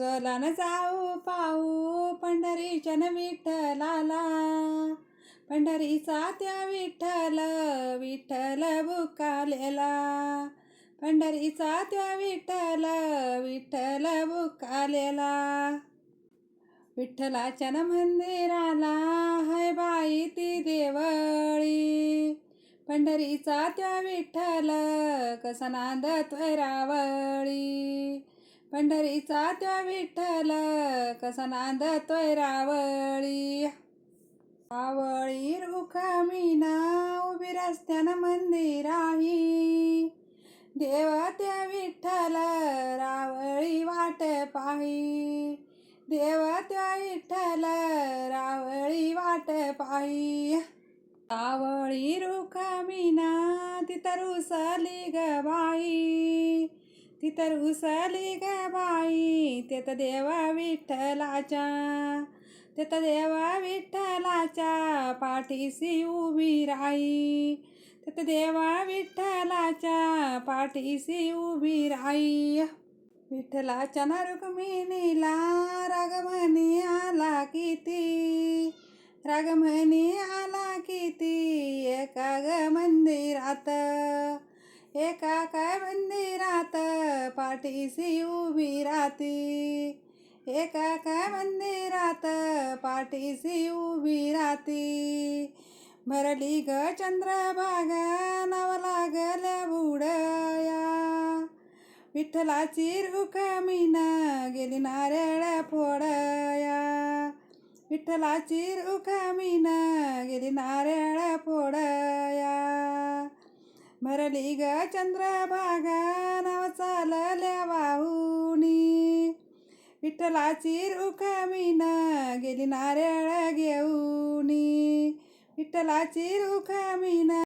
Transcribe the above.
चला न जाऊ पाहू पंढरीच्या विठ्ठलाला. पंढरीचा त्या विठ्ठल विठ्ठल बुकालेला. पंढरीचा त्या विठ्ठल विठ्ठल बुकालेला. विठ्ठलाच्या न मंदिराला हाय बाई ती देवळी. पंढरीचा त्या विठ्ठल कसा नांद रावळी. पंढरीचा त्या विठ्ठल कसा नांदतोय रावळी. आवळी रुखा मीना उभी रस्त्यानं मंदिराही देव त्या विठ्ठल रावळी वाट पाही. देव त्या विठ्ठल रावळी वाट पाही. रावळी रुखमीना तिथं रुसली ग बाई. तिथं रुसली ग बाई. तेत देवा विठ्ठलाच्या तेत देवा विठ्ठलाच्या पाठीशी उभी राई तेत देवा विठ्ठलाच्या पाठीशी उभी राई विठ्ठलाच्या ना रुक्मिणीला रागमणी आला किती? रागमणी आला किती? एका ग मंदिरात एका काय मंदिरात पाठीशी उभी राहती. एका काय मंदिरात पाठीशी उभी राहती. भरली ग चंद्रभागा नाव लागल्या बुडया. विठ्ठलाची रुखमीना गेली नारळ फोडया. विठ्ठलाची रुखमीना गेली नारळ फोडया. भरली ग चंद्रभागा नाव चालल्या वाहुनी. विठ्ठलाची रुखमीना गेली नारळ घेऊनी. विठ्ठलाची रुखमीना